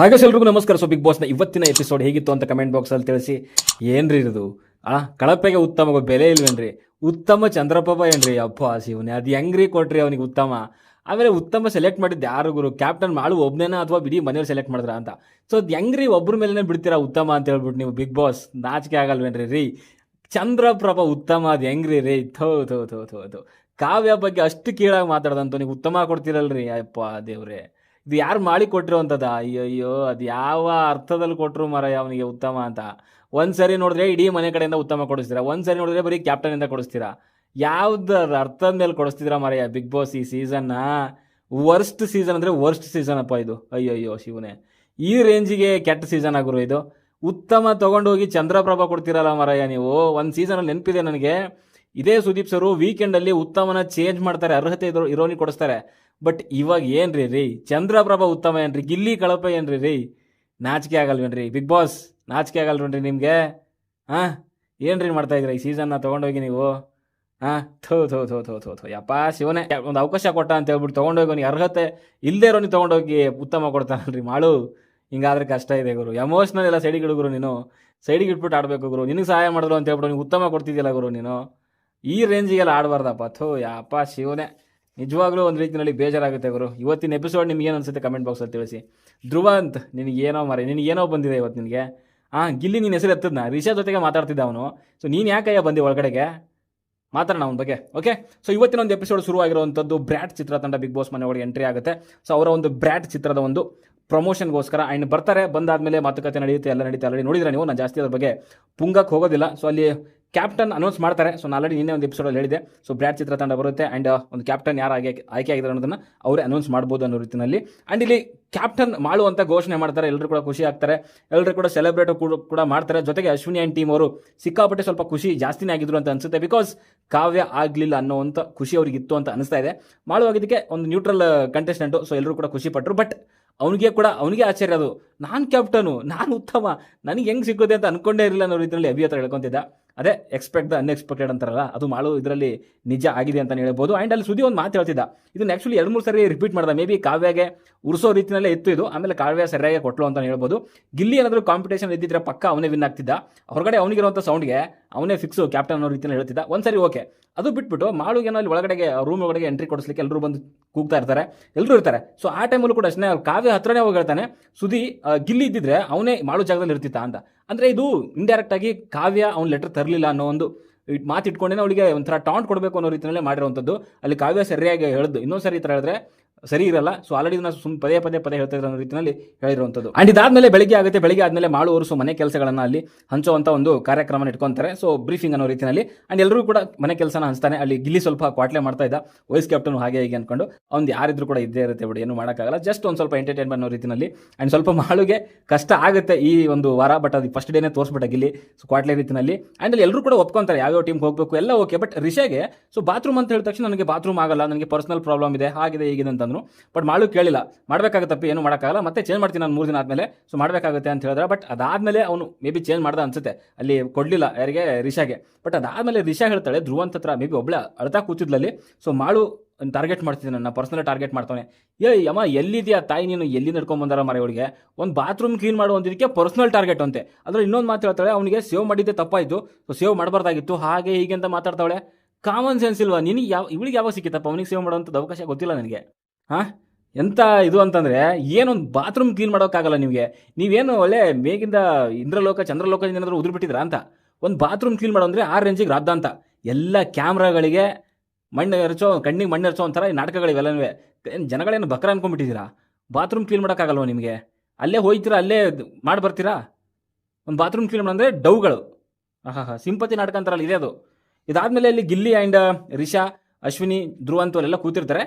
ಹಾಗೆ ಎಲ್ರಿಗೂ ನಮಸ್ಕಾರ. ಸೊ ಬಿಗ್ ಬಾಸ್ನ ಇವತ್ತಿನ ಎಪಿಸೋಡ್ ಹೇಗಿತ್ತು ಅಂತ ಕಮೆಂಟ್ ಬಾಕ್ಸಲ್ಲಿ ತಿಳಿಸಿ. ಏನ್ರಿ ಇದು? ಆ, ಕಳಪೆಗೆ ಉತ್ತಮ ಬೆಲೆ ಇಲ್ವೇನ್ರಿ? ಉತ್ತಮ ಚಂದ್ರಪ್ರಭ ಏನ್ರಿ? ಅಪ್ಪ ಶಿವನೇ, ಅದು ಹೆಂಗ್ರಿ ಕೊಟ್ರಿ ಅವನಿಗೆ ಉತ್ತಮ? ಆಮೇಲೆ ಉತ್ತಮ ಸೆಲೆಕ್ಟ್ ಮಾಡಿದ್ದು ಯಾರು ಗುರು? ಕ್ಯಾಪ್ಟನ್ ಮಾಡು ಒಬ್ನೇನ ಅಥವಾ ಬಿಡಿ ಮನೆಯವ್ರು ಸೆಲೆಕ್ಟ್ ಮಾಡಿದ್ರ ಅಂತ. ಸೊ ಅದು ಹೆಂಗ್ರಿ ಒಬ್ಬರ ಮೇಲೆನೇ ಬಿಡ್ತೀರಾ ಉತ್ತಮ ಅಂತ ಹೇಳ್ಬಿಟ್ಟು ನೀವು ಬಿಗ್ ಬಾಸ್ ನಾಚಿಕೆ ಆಗಲ್ವೇನ್ರಿ ರೀ? ಚಂದ್ರಪ್ರಭ ಉತ್ತಮ, ಅದು ಹೆಂಗ್ರಿ ರೀ? ಥೋ ಥೋ ಥೋ ಥೋ ಥೋ. ಕಾವ್ಯ ಬಗ್ಗೆ ಅಷ್ಟು ಕೀಳಾಗಿ ಮಾತಾಡ್ದಂತ ನೀವು ಉತ್ತಮ ಕೊಡ್ತೀರಲ್ರಿ? ಅಪ್ಪ ದೇವ್ರೆ. ಇದು ಯಾರು ಮಾಡಿ ಕೊಟ್ಟಿರೋಂಥದ್ದ ಅಯ್ಯೋ ಅಯ್ಯೋ, ಅದು ಯಾವ ಅರ್ಥದಲ್ಲಿ ಕೊಟ್ಟರು ಮರ ಅವನಿಗೆ ಉತ್ತಮ ಅಂತ. ಒಂದು ಸರಿ ನೋಡಿದ್ರೆ ಇಡೀ ಮನೆ ಕಡೆಯಿಂದ ಉತ್ತಮ ಕೊಡಿಸ್ತೀರಾ? ಒಂದು ಸರಿ ನೋಡಿದ್ರೆ ಬರೀ ಕ್ಯಾಪ್ಟನಿಂದ ಕೊಡಿಸ್ತೀರಾ? ಯಾವ್ದು ಅರ್ಥದ ಮೇಲೆ ಕೊಡಿಸ್ತಿದ್ರಾ ಮರೆಯ ಬಿಗ್ ಬಾಸ್ ಈ ಸೀಸನ್ನ ವರ್ಸ್ಟ್ ಸೀಸನ್ ಅಂದರೆ ವರ್ಸ್ಟ್ ಸೀಸನ್ ಅಪ್ಪ ಇದು. ಅಯ್ಯೋ ಅಯ್ಯೋ, ಶಿವನೇ. ಈ ರೇಂಜಿಗೆ ಕೆಟ್ಟ ಸೀಸನ್ ಆಗಿರೋ ಇದು. ಉತ್ತಮ ತಗೊಂಡೋಗಿ ಚಂದ್ರಪ್ರಭ ಕೊಡ್ತೀರಲ್ಲ ಮರಯ್ಯ ನೀವು? ಒಂದು ಸೀಸನಲ್ಲಿ ನೆನಪಿದೆ ನನಗೆ. ಇದೇ ಸುದೀಪ್ ಸರು ವೀಕೆಂಡಲ್ಲಿ ಉತ್ತಮನ ಚೇಂಜ್ ಮಾಡ್ತಾರೆ, ಅರ್ಹತೆ ಇರೋ ಇರೋನಿ ಕೊಡಿಸ್ತಾರೆ. ಬಟ್ ಇವಾಗ ಏನ್ರಿ ರೀ ಚಂದ್ರಪ್ರಭ ಉತ್ತಮ ಏನ್ರಿ ಗಿಲ್ಲಿ ಕಳಪೆ ಏನ್ರಿ ರೀ ನಾಚಿಕೆ ಆಗಲ್ವೇನ್ರಿ ಬಿಗ್ ಬಾಸ್ ನಾಚಿಕೆ ಆಗಲ್ವೇನ್ರಿ ನಿಮಗೆ? ಹಾಂ? ಏನ್ರಿ ಮಾಡ್ತಾ ಇದ್ರಿ ಈ ಸೀಸನ್ನ ತೊಗೊಂಡೋಗಿ ನೀವು? ಹಾಂ? ಥೋ ಥೋ ಥೋ ಥೋ ಥೋ ಥೋ. ಯಪ್ಪ, ಶಿವನೇ. ಒಂದು ಅವಕಾಶ ಕೊಟ್ಟ ಅಂತ ಹೇಳ್ಬಿಟ್ಟು ತೊಗೊಂಡೋಗಿ ಅವ್ನಿಗೆ ಅರ್ಹತೆ ಇಲ್ಲದೇ ಇರೋನಿಗೆ ತೊಗೊಂಡೋಗಿ ಉತ್ತಮ ಕೊಡ್ತಾನಲ್ರಿ ಮಾಳು. ಹಿಂಗಾದ್ರೆ ಕಷ್ಟ ಇದೆ ಗುರು. ಎಮೋಷ್ನಲ್ ಎಲ್ಲ ಸೈಡಿಗೆ ಇಡುಗರು ನೀನು. ಸೈಡಿಗೆ ಇಟ್ಬಿಟ್ಟು ಆಡಬೇಕು ಗುರು. ನಿನಗೆ ಸಹಾಯ ಮಾಡಿದ್ರು ಅಂತ ಹೇಳ್ಬಿಟ್ಟು ನೀನು ಉತ್ತಮ ಕೊಡ್ತಿದ್ದಿಲ್ಲ ಗುರು ನೀನು. ಈ ರೇಂಜಿಗೆಲ್ಲ ಆಡಬಾರ್ದಪ್ಪ. ಥೋ, ಯಪ್ಪ, ಶಿವನೇ. ನಿಜವಾಗ್ಲೂ ಒಂದು ರೀತಿಯಲ್ಲಿ ಬೇಜಾರಾಗುತ್ತೆ ಗುರು. ಇವತ್ತಿನ ಎಪಿಸೋಡ್ ನಿಮ್ಗೆ ಏನು ಅನ್ಸುತ್ತೆ ಕಮೆಂಟ್ ಬಾಕ್ಸಲ್ಲಿ ತಿಳಿಸಿ. ಧ್ರುವ ಧ್ರುವಂತ್ ನಿನಗೇನೋ ಮರೆ ಏನೋ ಬಂದಿದೆ ಇವತ್ತು ನಿನಗೆ. ಹಾಂ ಗಿಲ್ಲಿ ನಿನ್ನ ಹೆಸರು ಎತ್ತದ್ನ. ರಿಷಾ ಜೊತೆಗೆ ಮಾತಾಡ್ತಿದ್ದ ಅವನು. ಸೊ ನೀನು ಯಾಕಯ್ಯ ಬಂದಿ ಒಳಗಡೆಗೆ? ಮಾತಾಡೋಣ ಅವನ ಬಗ್ಗೆ ಓಕೆ ಸೊ ಇವತ್ತಿನ ಒಂದು ಎಪಿಸೋಡ್ ಶುರುವಾಗಿರುವಂಥದ್ದು ಬ್ರ್ಯಾಟ್ ಚಿತ್ರತಂಡ ಬಿಗ್ ಬಾಸ್ ಮನೆ ಎಂಟ್ರಿ ಆಗುತ್ತೆ. ಸೊ ಅವರ ಒಂದು ಬ್ರ್ಯಾಟ್ ಚಿತ್ರದ ಒಂದು ಪ್ರಮೋಷನ್ಗೋಸ್ಕರ ಆ್ಯಂಡ್ ಬರ್ತಾರೆ. ಬಂದಾದ್ಮೇಲೆ ಮಾತುಕತೆ ನಡೆಯುತ್ತೆ, ಎಲ್ಲ ನಡೀತಾ. ಆಲ್ರೆಡಿ ನೋಡಿದ್ರೆ ನೀವು, ನಾನು ಜಾಸ್ತಿ ಅದ್ರ ಬಗ್ಗೆ ಪುಂಗಕ್ಕೆ ಹೋಗೋದಿಲ್ಲ. ಸೊ ಅಲ್ಲಿ ಕ್ಯಾಪ್ಟನ್ ಅನೌನ್ಸ್ ಮಾಡ್ತಾರೆ. ಸೊ ನಾನು ಆಲ್ರೆಡಿ ನಿನ್ನೆ ಒಂದು ಎಪಿಸೋಡಲ್ಲಿ ಹೇಳಿದೆ ಸೊ ಬ್ರ್ಯಾಟ್ ಚಿತ್ರತಂಡ ಬರುತ್ತೆ ಆ್ಯಂಡ್ ಒಂದು ಕ್ಯಾಪ್ಟನ್ ಯಾರು ಆಗಿ, ಆಯ್ಕೆ ಆಗಿದ್ದಾರೆ ಅನ್ನೋದನ್ನು ಅವರೇ ಅನೌನ್ಸ್ ಮಾಡ್ಬೋದು ಅನ್ನೋ ರೀತಿಯಲ್ಲಿ ಆ್ಯಂಡ್ ಇಲ್ಲಿ ಕ್ಯಾಪ್ಟನ್ ಮಾಡು ಅಂತ ಘೋಷಣೆ ಮಾಡ್ತಾರೆ. ಎಲ್ಲರೂ ಕೂಡ ಖುಷಿ ಆಗ್ತಾರೆ. ಎಲ್ಲರೂ ಕೂಡ ಸೆಲೆಬ್ರೇಟ್ ಕೂಡ ಮಾಡ್ತಾರೆ. ಜೊತೆಗೆ ಅಶ್ವಿನಿ ಆ್ಯಂಡ್ ಟೀಮ್ ಅವರು ಸಿಕ್ಕಾಪಟ್ಟೆ ಸ್ವಲ್ಪ ಖುಷಿ ಜಾಸ್ತಿನೇ ಆಗಿದ್ರು ಅಂತ ಅನ್ಸುತ್ತೆ ಬಿಕಾಸ್ ಕಾವ್ಯ ಆಗಲಿಲ್ಲ ಅನ್ನೋವಂಥ ಖುಷಿ ಅವ್ರಿಗೆ ಇತ್ತು ಅಂತ ಅನಿಸ್ತಾ ಇದೆ. ಮಾಡು ಆಗಿದ್ದಕ್ಕೆ ಒಂದು ನ್ಯೂಟ್ರಲ್ ಕಂಟೆಸ್ಟೆಂಟು ಸೊ ಎಲ್ಲರೂ ಕೂಡ ಖುಷಿ ಪಟ್ಟರು ಬಟ್ ಅವನಿಗೆ ಕೂಡ, ಅವನಿಗೆ ಆಶ್ಚರ್ಯ ಅದು. ನಾನು ಕ್ಯಾಪ್ಟನು ನಾನು ಉತ್ತಮ. ನನಗೆ ಹೆಂಗೆ ಸಿಕ್ಕುತ್ತೆ ಅಂತ ಅನ್ಕೊಂಡೇ ಇರಲಿಲ್ಲ ಅನ್ನೋ ರೀತಿಯಲ್ಲಿ ಅಭಿ ಹತ್ರ ಹೇಳ್ಕೊಂತಿದ್ದ. ಅದೇ ಎಕ್ಸ್ಪೆಕ್ಟ್ ದ ಅನ್ಎಕ್ಸ್ಪೆಕ್ಟೆಡ್ ಅಂತಾರಲ್ಲ, ಅದು ಮಾಡು ಇದರಲ್ಲಿ ನಿಜ ಆಗಿದೆ ಅಂತ ಹೇಳ್ಬೋದು. ಆ್ಯಂಡ್ ಅಲ್ಲಿ ಸುದ್ದಿ ಒಂದು ಮಾತು ಹೇಳ್ತಿದ್ದ. ಇದನ್ನ ಆ್ಯಕ್ಚುಲಿ ಎರಡು ಮೂರು ಸರಿ ರಿಪೀಟ್ ಮಾಡ್ದ. ಮೇ ಬಿ ಕಾವ್ಯಗೆ ಉರ್ಸೋ ರೀತಿಯಲ್ಲೇ ಇತ್ತು ಇದು. ಆಮೇಲೆ ಕಾವ್ಯ ಸರಿಯಾಗಿ ಕೊಟ್ಲು ಅಂತ ಹೇಳ್ಬೋದು. ಗಿಲ್ಲಿ ಏನಾದರೂ ಕಾಂಪಿಟೇಷನ್ ಇದ್ದಿದ್ರೆ ಪಕ್ಕ ಅವನೇ ವಿನ್ ಆಗ್ತಿದ್ದ. ಹೊರಗಡೆ ಅವನಿಗಿರುವಂಥ ಸೌಂಡ್ಗೆ ಅವನೇ ಫಿಕ್ಸು ಕ್ಯಾಪ್ಟನ್ ಅನ್ನೋ ರೀತಿಯಲ್ಲಿ ಹೇಳ್ತಿದ್ದ. ಒಂದ್ಸರಿ ಓಕೆ ಅದು ಬಿಟ್ಬಿಟ್ಟು ಮಾಳುಗೇನೋ ಅಲ್ಲಿ ಒಳಗಡೆಗೆ ರೂಮ್ ಒಳಗಡೆ ಎಂಟ್ರಿ ಕೊಡಿಸ್ಲಿಕ್ಕೆ ಎಲ್ಲರೂ ಬಂದು ಕೂಗ್ತಾ ಇರ್ತಾರೆ. ಎಲ್ಲರೂ ಇರ್ತಾರೆ. ಸೊ ಆ ಟೈಮಲ್ಲೂ ಕೂಡ ಅಷ್ಟೇ, ಅವ್ರು ಕಾವ್ಯ ಹತ್ರನೇ ಹೋಗಿ ಹೇಳ್ತಾನೆ ಸುದಿ ಗಿಲ್ಲಿ ಇದ್ದಿದ್ರೆ ಅವನೇ ಮಾಳು ಜಾಗದಲ್ಲಿ ಇರ್ತಿತ್ತ? ಅಂತ. ಅಂದರೆ ಇದು ಇಂಡೈರೆಕ್ಟ್ ಆಗಿ ಕಾವ್ಯ ಅವ್ನು ಲೆಟರ್ ತರಲಿಲ್ಲ ಅನ್ನೋ ಒಂದು ಮಾತಿಟ್ಕೊಂಡೇ ಅವಳಿಗೆ ಒಂಥರ ಟಾಂಟ್ ಕೊಡಬೇಕು ಅನ್ನೋ ರೀತಿಯಲ್ಲೇ ಮಾಡಿರುವಂಥದ್ದು. ಅಲ್ಲಿ ಕಾವ್ಯ ಸರಿಯಾಗಿ ಹೇಳಿದ್ದು ಇನ್ನೊಂದು ಸರಿ ಈ ಥರ ಹೇಳಿದ್ರೆ ಸರಿ ಇರಲ್ಲ. ಸೊ ಆಲ್ರೆಡಿ ನಾನು ಸುಮ್ ಪದೇ ಪದೇ ಪದೇ ಹೇಳ್ತಾ ಇರೋ ರೀತಿಯಲ್ಲಿ ಹೇಳಿರುವಂಥದ್ದು. ಅಂಡ್ ಇದಾದ್ಮೇಲೆ ಬೆಳಿಗ್ಗೆ ಆಗುತ್ತೆ. ಬೆಳಿಗ್ಗೆ ಆದ್ಮೇಲೆ ಮಾಡುವವರು ಸೊ ಮನೆ ಕೆಲಸಗಳನ್ನು ಅಲ್ಲಿ ಹಂಚುವಂಥ ಒಂದು ಕಾರ್ಯಕ್ರಮನ ಇಟ್ಕೊಂತಾರೆ. ಸೊ ಬ್ರೀಫಿಂಗ್ ಅನ್ನೋ ರೀತಿಯಲ್ಲಿ ಅಂಡ್ ಎಲ್ಲರೂ ಕೂಡ ಮನೆ ಕೆಲಸನ ಹಂಚ್ತಾನೆ. ಅಲ್ಲಿ ಗಿಲ್ಲಿ ಸ್ವಲ್ಪ ಕ್ವಾಟ್ಲೆ ಮಾಡ್ತಾ ಇದ್ದ. ವೈಸ್ ಕ್ಯಾಪ್ಟನ್ ಹಾಗೆ ಹೀಗೆ ಅನ್ಕೊಂಡು. ಅವ್ನು ಯಾರಿದ್ರು ಕೂಡ ಇದ್ದೇ ಇರುತ್ತೆ ಬಿಡಿ. ಏನು ಮಾಡೋಕ್ಕಾಗಲ್ಲ. ಜಸ್ಟ್ ಒಂದು ಸ್ವಲ್ಪ ಎಂಟರ್ಟೈನ್ಮೆಂಟ್ ಅನ್ನೋ ರೀತಿಯಲ್ಲಿ ಅಂಡ್ ಸ್ವಲ್ಪ ಮಾಳುಗೆ ಕಷ್ಟ ಆಗುತ್ತೆ ಈ ಒಂದು ವಾರ. ಬಟ್ ಅದು ಫಸ್ಟ್ ಡೇನೇ ತೋರಿಸ್ಬಿಟ್ಟ ಗಿಲ್ಲಿ. ಸೊ ಕ್ವಾಟ್ಲೆ ರೀತಿಯಲ್ಲಿ ಅಂಡ್ ಅಲ್ಲಿ ಎಲ್ಲರೂ ಕೂಡ ಒಪ್ಕೊಂತಾರೆ. ಯಾವ್ಯಾವ ಟೀಮ್ಗೆ ಹೋಗಬೇಕು? ಎಲ್ಲ ಓಕೆ ಬಟ್ ರಿಷೆಗೆ ಸೊ ಬಾತ್ರೂಮ್ ಅಂತ ಹೇಳಿದ ತಕ್ಷಣ ನನಗೆ ಬಾತ್ರೂಮ್ ಆಗಲ್ಲ. ನನಗೆ ಪರ್ಸನಲ್ ಪ್ರಾಬ್ಲಮ್ ಇದೆ. ಹಾಗಿದೆ, ಹೀಗಿದೆ ಅಂತಂದ್ರು ಬಟ್ ಮಾಳು ಕೇಳಿಲ್ಲ. ಮಾಡಬೇಕಾಗತ್ತಪ್ಪ ಏನು ಮಾಡೋಕ್ಕಾಗಲ್ಲ. ಮತ್ತೆ ಚೇಂಜ್ ಮಾಡ್ತೀನಿ ನಾನು ಮೂರು ದಿನ ಆದಮೇಲೆ. ಸೊ ಮಾಡಬೇಕಾಗುತ್ತೆ ಅಂತ ಹೇಳಿದ್ರೆ ಬಟ್ ಅದಾದಮೇಲೆ ಅವನು ಮೇ ಬಿ ಚೇಂಜ್ ಮಾಡ್ದ ಅನ್ಸುತ್ತೆ. ಅಲ್ಲಿ ಕೊಡಲಿಲ್ಲ, ಯಾರಿಗೆ? ರಿಷಾಗೆ. ಬಟ್ ಅದಾದಮೇಲೆ ರಿಷಾ ಹೇಳ್ತಾಳೆ, ಧ್ರುವಂತ ಹತ್ರ ಮೇ ಬಿ ಒಬ್ಳೆ ಅಳ್ತಾ ಕೂತಿದ್ಲಲ್ಲಿ. ಸೊ ಮಾಳು ಟಾರ್ಗೆಟ್ ಮಾಡ್ತಿದ್ದೆ ನನ್ನ ಪರ್ಸನಲ್ ಟಾರ್ಗೆಟ್ ಮಾಡ್ತಾನೆ ಏ, ಯಮ್ಮ, ಎಲ್ಲಿದೆಯಾ ತಾಯಿ ನೀನು? ಎಲ್ಲಿ ನಡ್ಕೊಂಡು ಬಂದಾರ ಮರ ಅವಳಿಗೆ ಒಂದು ಬಾತ್ರೂಮ್ ಕ್ಲೀನ್ ಮಾಡೋ ಒಂದಕ್ಕೆ ಪರ್ಸನಲ್ ಟಾರ್ಗೆಟ್ ಅಂತೆ. ಅದ್ರಲ್ಲಿ ಇನ್ನೊಂದು ಮಾತು ಹೇಳ್ತಾಳೆ, ಅವನಿಗೆ ಸೇವ್ ಮಾಡಿದ್ದೆ ತಪ್ಪಾಯಿತು. ಸೊ ಸೇವ್ ಮಾಡಬಾರ್ದಾಗಿತ್ತು. ಹಾಗೆ ಹೀಗೆ ಅಂತ ಮಾತಾಡ್ತಾಳೆ ಕಾಮನ್ ಸೆನ್ಸ್ ಇಲ್ವಾ? ನಿನಗೆ ಯಾವ, ಇವಳಿಗೆ ಯಾವಾಗ ಸಿಕ್ಕಿತ್ತಪ್ಪ? ಅವನಿಗೆ ಸೇವ್ ಮಾಡೋಂಥದ್ದು ಅವಕಾಶ ಗೊತ್ತಿಲ್ಲ ನನಗೆ. ಹಾಂ? ಎಂತ ಇದು ಅಂತಂದರೆ ಏನೊಂದು ಬಾತ್ರೂಮ್ ಕ್ಲೀನ್ ಮಾಡೋಕ್ಕಾಗಲ್ಲ ನಿಮಗೆ. ನೀವೇನು ಒಳ್ಳೆ ಮೇಗಿಂದ ಇಂದ್ರಲೋಕ, ಚಂದ್ರಲೋಕದಿಂದ ಏನಾದರೂ ಉದುರು ಬಿಟ್ಟಿದ್ರಾ ಅಂತ? ಒಂದು ಬಾತ್ರೂಮ್ ಕ್ಲೀನ್ ಮಾಡೋ ಅಂದರೆ ಆ ರೇಂಜಿಗೆ ರಾದ್ದ ಅಂತ. ಎಲ್ಲ ಕ್ಯಾಮ್ರಾಗಳಿಗೆ ಮಣ್ಣು ಎರಚೋ, ಕಣ್ಣಿಗೆ ಮಣ್ಣು ಎರಚೋ ಒಂಥರ ಈ ನಾಟಕಗಳಿವೆಲ್ಲನೂ. ಜನಗಳೇನು ಬಕ್ರ ಅನ್ಕೊಂಡ್ಬಿಟ್ಟಿದ್ದೀರಾ? ಬಾತ್ರೂಮ್ ಕ್ಲೀನ್ ಮಾಡೋಕ್ಕಾಗಲ್ವ ನಿಮಗೆ? ಅಲ್ಲೇ ಹೋಯ್ತೀರಾ, ಅಲ್ಲೇ ಮಾಡಿ ಬರ್ತೀರಾ ಒಂದು ಬಾತ್ರೂಮ್ ಕ್ಲೀನ್ ಅಂದರೆ ಡೌಗಳು ಹಾಂ ಹಾಂ ಸಿಂಪತಿ ನಾಟಕ ಅಂತಾರಲ್ಲ, ಇದೆ ಅದು. ಇದಾದಮೇಲೆ ಅಲ್ಲಿ ಗಿಲ್ಲಿ ಆ್ಯಂಡ್ ರಿಷಾ, ಅಶ್ವಿನಿ, ಧ್ರುವ ಅಂತವರೆಲ್ಲ ಕೂತಿರ್ತಾರೆ.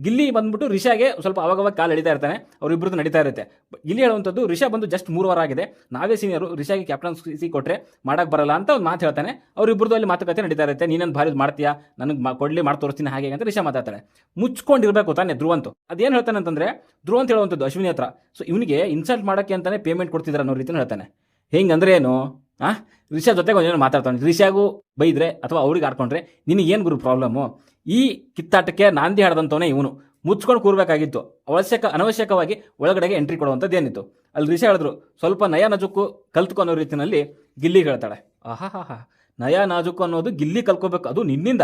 ಗಿಲ್ಲಿ ಬಂದ್ಬಿಟ್ಟು ರಿಷಾಗೆ ಸ್ವಲ್ಪ ಅವಾಗವಾಗ ಕಾಲು ಎಳಿತಾ ಇರ್ತಾನೆ ಅವರಿಬ್ಬರದ್ದು ನಡೀತಾ ಇರುತ್ತೆ. ಗಿಲ್ಲಿ ಹೇಳುವಂಥದ್ದು ರಿಷಾ ಬಂದು ಜಸ್ಟ್ ಮೂರು ವಾರ ಆಗಿದೆ. ನಾವೇ ಸೀನಿಯರು ರಿಷಾಗೆ ಕ್ಯಾಪ್ಟನ್ಸಿ ಕೊಟ್ಟರೆ ಮಾಡಕ್ಕೆ ಬರಲ್ಲ ಅಂತ ಒಂದು ಮಾತು ಹೇಳ್ತಾನೆ. ಅವ್ರಿಬ್ರದ್ದು ಅಲ್ಲಿ ಮಾತುಕತೆ ನಡೀತಾ ಇರುತ್ತೆ. ನೀನೇನು ಭಾರಿ ಮಾಡ್ತೀಯಾ? ನನಗೆ ಕೊಡಲಿ ಮಾಡಿ ತೋರಿಸ್ತೀನಿ ಹಾಗೆ ಅಂತ ರಿಷಾ ಮಾತಾಡ್ತಾನೆ ಮುಚ್ಕೊಂಡಿರಬೇಕು ತಾನೆ ಧ್ರುವಂತು ಅದೇನು ಹೇಳ್ತಾನೆ ಅಂತಂದ್ರೆ ಧ್ರುವಂತ ಹೇಳುವಂಥದ್ದು ಅಶ್ವಿನಿ ಹತ್ರ. ಸೊ ಇವನಿಗೆ ಇನ್ಸಲ್ಟ್ ಮಾಡೋಕ್ಕೆ ಅಂತಾನೆ ಪೇಮೆಂಟ್ ಕೊಡ್ತಿದ್ದಾರೆ ಅನ್ನೋ ರೀತಿನ ಹೇಳ್ತಾನೆ. ಹೆಂಗಂದ್ರೆ ಏನು? ಆ? ರಿಷಾ ಜೊತೆಗೆ ಒಂದೇನು ಮಾತಾಡ್ತಾನೆ. ರಿಷಾಗೂ ಬೈದ್ರೆ ಅಥವಾ ಅವ್ರಿಗೆ ಆಡ್ಕೊಂಡ್ರೆ ನಿನಗೇನು ಗುರು ಪ್ರಾಬ್ಲಮ್ಮು ಈ ಕಿತ್ತಾಟಕ್ಕೆ ನಾಂದಿ ಹಾಡ್ದಂಥವನೇ ಇವನು. ಮುಚ್ಕೊಂಡು ಕೂರ್ಬೇಕಾಗಿತ್ತು. ಅವಶ್ಯಕ ಅನವಶ್ಯಕವಾಗಿ ಒಳಗಡೆಗೆ ಎಂಟ್ರಿ ಕೊಡುವಂಥದ್ದು ಏನಿತ್ತು? ಅಲ್ಲಿ ರಿಷಿ ಹೇಳಿದ್ರು, ಸ್ವಲ್ಪ ನಯ ನಜುಕ್ಕು ಕಲ್ತ್ಕೊ ಅನ್ನೋ ರೀತಿನಲ್ಲಿ ಗಿಲ್ಲಿ ಹೇಳ್ತಾಳೆ. ಆಹಾ ನಯ ನಾಜುಕು ಅನ್ನೋದು ಗಿಲ್ಲಿ ಕಲ್ಕೋಬೇಕು ಅದು ನಿನ್ನಿಂದ.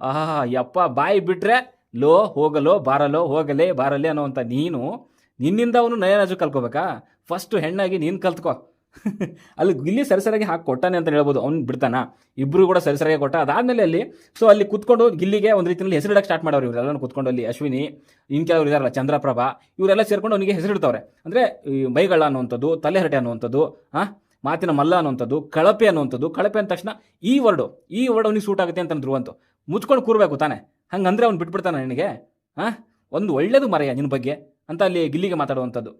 ಆಹಾ ಯಪ್ಪ, ಬಾಯಿ ಬಿಟ್ರೆ ಲೋ, ಹೋಗಲೋ, ಬಾರಲೋ, ಹೋಗಲೇ, ಬಾರಲೇ ಅನ್ನೋವಂಥ ನೀನು ನಿನ್ನಿಂದ ಅವನು ನಯ ನಾಜು ಕಲ್ಕೋಬೇಕಾ ಫಸ್ಟ್ ಹೆಣ್ಣಾಗಿ ನೀನು ಕಲ್ತ್ಕೋ. ಅಲ್ಲಿ ಗಿಲ್ಲಿ ಸರಿಸರಿಯಾಗಿ ಹಾಕಿ ಕೊಟ್ಟಾನೆ ಅಂತ ಹೇಳ್ಬೋದು, ಅವ್ನು ಬಿಡ್ತಾನ. ಇಬ್ಬರು ಕೂಡ ಸರಿಸರಿಯಾಗಿ ಕೊಟ್ಟ. ಅದಾದಮೇಲೆ ಅಲ್ಲಿ ಸೊ ಅಲ್ಲಿ ಕುತ್ಕೊಂಡು ಗಿಲ್ಲಿಗೆ ಒಂದು ರೀತಿಯಲ್ಲಿ ಹೆಸರಿಡಕ್ಕೆ ಸ್ಟಾರ್ಟ್ ಮಾಡೋರು ಇವರೆಲ್ಲ ಕುತ್ಕೊಂಡು ಅಲ್ಲಿ, ಅಶ್ವಿನಿ ಇನ್ ಕೆಲವರು ಇದಾರಲ್ಲ, ಚಂದ್ರಪ್ರಭಾ, ಇವರೆಲ್ಲ ಸೇರ್ಕೊಂಡು ಅವನಿಗೆ ಹೆಸರಿಡ್ತವ್ರೆ ಅಂದರೆ ಮೈಗಳ ಅನ್ನುವಂಥದ್ದು, ತಲೆಹರಟೆ ಅನ್ನುವಂಥದ್ದು ಹಾಂ ಮಾತಿನ ಮಲ್ಲ ಅನ್ನುವಂಥದ್ದು, ಕಳಪೆ ಅನ್ನುವಂಥದ್ದು. ಕಳಪೆ ಅಂದ ತಕ್ಷಣ ಈ ವರ್ಡು, ಈ ವರ್ಡ್ ಅವ್ನಿಗೆ ಸೂಟ್ ಆಗುತ್ತೆ ಅಂತ ಧ್ರುವಂತು ಮುಚ್ಕೊಂಡು ಕೂರ್ಬೇಕು ತಾನೆ. ಹಂಗಂದ್ರೆ ಅವ್ನು ಬಿಟ್ಬಿಡ್ತಾನೆ ನಿನಗೆ ಹಾಂ ಒಂದು ಒಳ್ಳೇದು ಮರೆಯ ನಿನ್ನ ಬಗ್ಗೆ ಅಂತ ಅಲ್ಲಿ ಗಿಲ್ಲಿಗೆ ಮಾತಾಡುವಂಥದ್ದು.